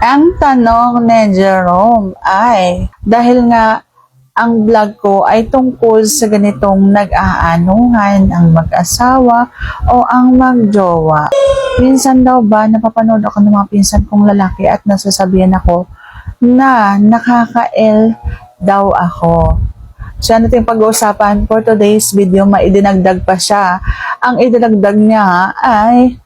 Ang tanong ni Jerome ay, dahil nga ang vlog ko ay tungkol sa ganitong nag-aanuhan ang mag-asawa o ang magjowa. Minsan daw ba napapanood ako ng mga pinsan kong lalaki at nasasabihan ako na nakaka-L daw ako. So, ano yung pag-uusapan for today's video, maidinagdag pa siya. Ang idinagdag niya ay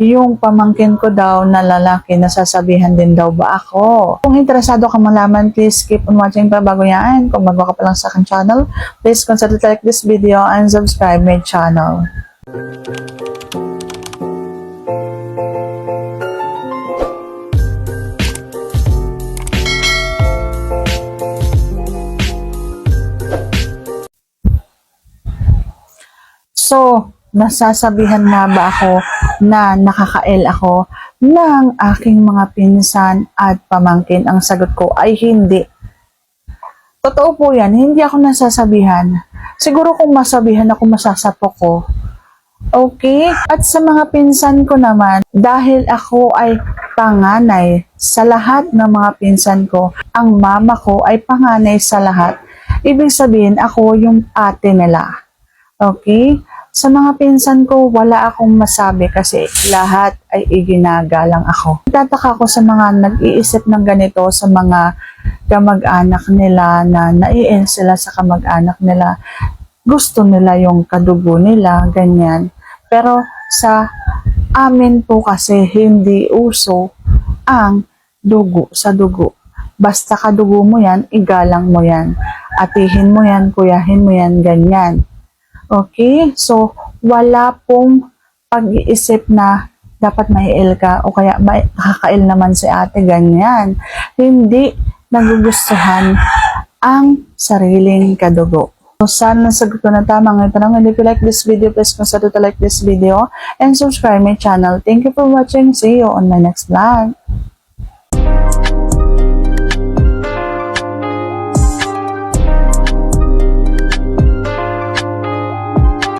yung pamangkin ko daw na lalaki, nasasabihan din daw ba ako? Kung interesado ka malaman, please keep on watching pa bago yan. Kung bago ka pa lang sa aking channel, please consider to like this video and subscribe my channel. So, nasasabihan nga ba ako na nakaka-L ako ng aking mga pinsan at pamangkin? Ang sagot ko ay hindi. Totoo po yan, hindi ako nasasabihan. Siguro kung masabihan ako, masasapo ko. Okay? At sa mga pinsan ko naman, dahil ako ay panganay sa lahat ng mga pinsan ko, ang mama ko ay panganay sa lahat, ibig sabihin ako yung ate nila. Okay? Sa mga pinsan ko, wala akong masabi kasi lahat ay iginagalang ako. Tataka ko sa mga nag-iisip ng ganito sa mga kamag-anak nila na naiin sila sa kamag-anak nila. Gusto nila yung kadugo nila, ganyan. Pero sa amin po kasi hindi uso ang dugo sa dugo. Basta kadugo mo yan, igalang mo yan. Atihin mo yan, kuyahin mo yan, ganyan. Okay? So, wala pong pag-iisip na dapat may ka o kaya may kakail naman si ate, ganyan. Hindi nagugustuhan ang sariling kadugo. So, sana nasagot ko na tama ang tanong. And if you like this video, please consider to like this video and subscribe my channel. Thank you for watching. See you on my next vlog.